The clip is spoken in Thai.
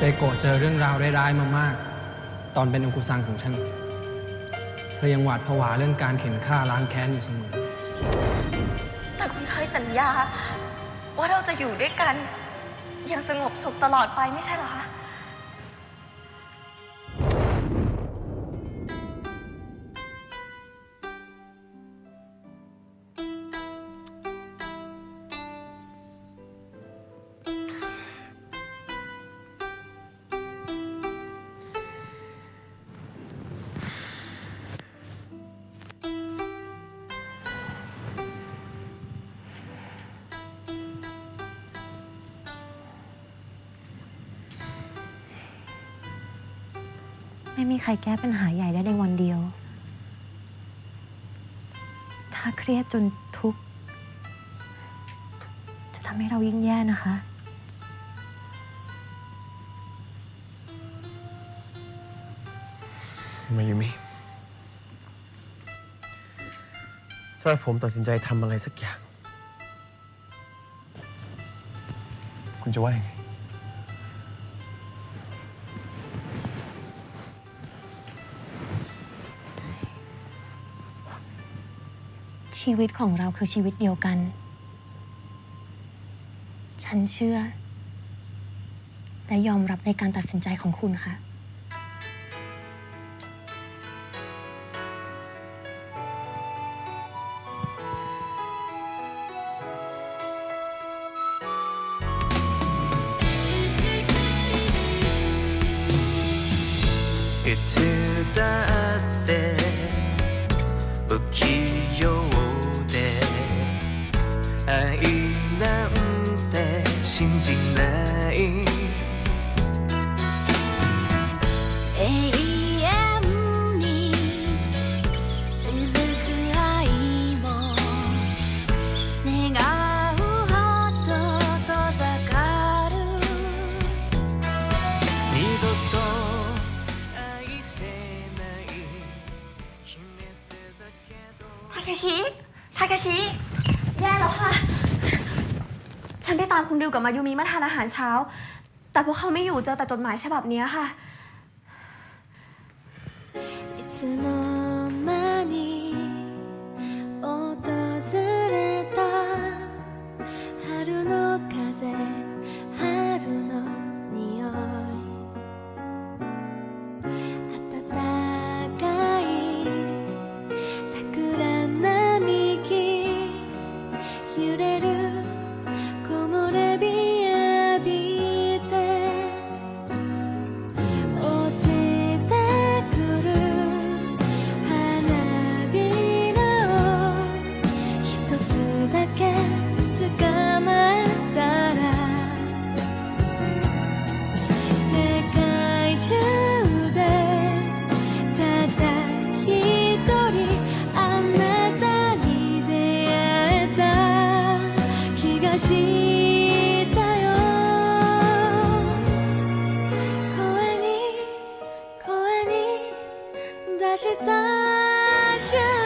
เซโกะเจอเรื่องราวร้ายๆมามาก ตอนเป็นองคุซังของฉัน เธอยังหวาดผวาเรื่องการเข็นฆ่าล้างแค้นอยู่เสมอ แต่คุณเคยสัญญา ว่าเราจะอยู่ด้วยกัน อย่างสงบสุขตลอดไปไม่ใช่เหรอคะ ไม่มีใครแก้ปัญหาใหญ่ได้ในวันเดียว ถ้าเครียดจนทุกข์จะทำให้เรายิ่งแย่นะคะ มายูมิถ้าผมตัดสินใจทำอะไรสักอย่าง คุณจะว่ายังไง ชีวิตของเราคือชีวิตเดียวกัน ฉันเชื่อ และยอมรับในการตัดสินใจของคุณค่ะ It to the day, but keep. เคชิ ทาเคชิ แย่แล้วค่ะ ฉันไปตามคุณดิวกับมายูมิมาทานอาหารเช้า แต่พวกเขาไม่อยู่เจอแต่จดหมายฉบับเนี้ยค่ะ いつの 声に声に出した